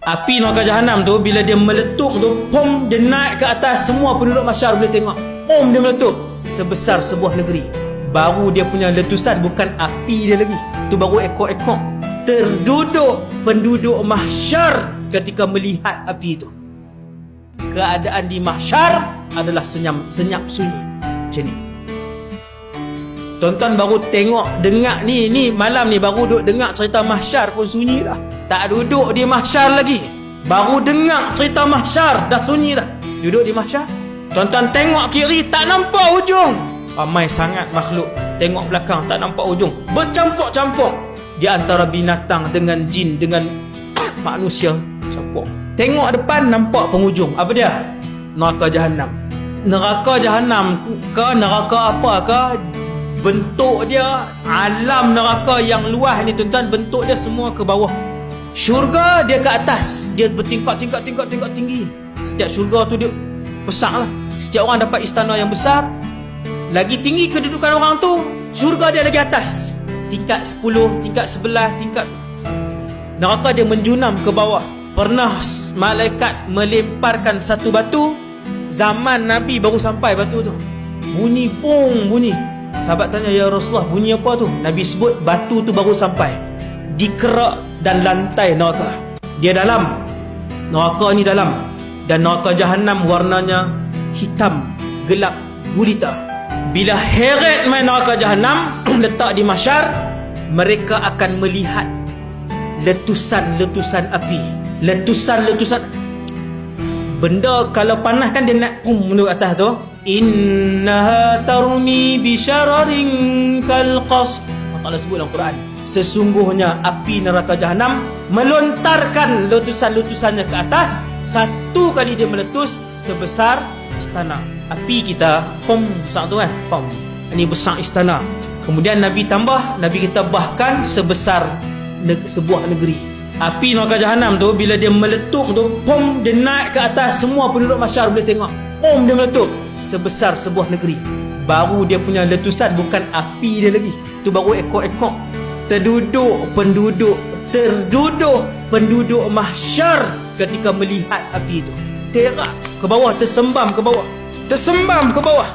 Api neraka jahanam tu bila dia meletup tu, pom dia naik ke atas semua penduduk masyarakat boleh tengok. Pom dia meletup sebesar sebuah negeri. Baru dia punya letusan bukan api dia lagi. Tu baru ekor-ekor. Terduduk penduduk mahsyar ketika melihat api itu. Keadaan di mahsyar adalah senyap senyap sunyi. Macam ni. Tonton baru tengok dengar ni ni malam ni baru duduk dengar cerita mahsyar pun sunyi dah. Tak duduk di mahsyar lagi. Baru dengar cerita mahsyar dah sunyi dah. Duduk di mahsyar. Tonton tengok kiri tak nampak ujung. Ramai sangat makhluk. Tengok belakang tak nampak ujung. Bercampur-campur di antara binatang dengan jin dengan manusia campur. Tengok depan nampak penghujung. Apa dia? Neraka jahanam. Neraka jahanam ke neraka apa ke bentuk dia alam neraka yang luas ni tuan-tuan bentuk dia semua ke bawah syurga dia ke atas. Dia bertingkat tingkat tingkat tingkat tinggi. Setiap syurga tu dia besar lah. Setiap orang dapat istana yang besar. Lagi tinggi kedudukan orang tu syurga dia lagi atas. Tingkat 10 tingkat 11 tingkat neraka dia menjunam ke bawah. Pernah malaikat melemparkan satu batu zaman nabi baru sampai batu tu. Bunyi pung bunyi. Sahabat tanya ya Rasulullah bunyi apa tu? Nabi sebut batu tu baru sampai di kerak dan lantai neraka. Dia dalam. Neraka ni dalam. Dan neraka jahanam warnanya hitam, gelap, gulita. Bila heret main neraka jahanam letak di masyar, mereka akan melihat letusan-letusan api. Letusan-letusan Benda kalau panas kan dia nak pum menurut atas tu. Innaha tarmi bisyararin kalqas. Allah sebut dalam Quran. Sesungguhnya api neraka jahanam melontarkan letusan-letusannya ke atas. Satu kali dia meletus sebesar istana. Api kita pom besar tu kan. Pom. Ini besar istana. Kemudian Nabi tambah, Nabi kita bahkan sebesar neg- sebuah negeri. Api neraka jahanam tu bila dia meletup tu, pom dia naik ke atas semua penduduk masyarakat boleh tengok. Pom dia meletup sebesar sebuah negeri. Baru dia punya letusan bukan api dia lagi. Tu baru ekor-ekor. Terduduk penduduk, terduduk penduduk mahsyar ketika melihat api itu. Terak ke bawah, tersembam ke bawah. Tersembam ke bawah.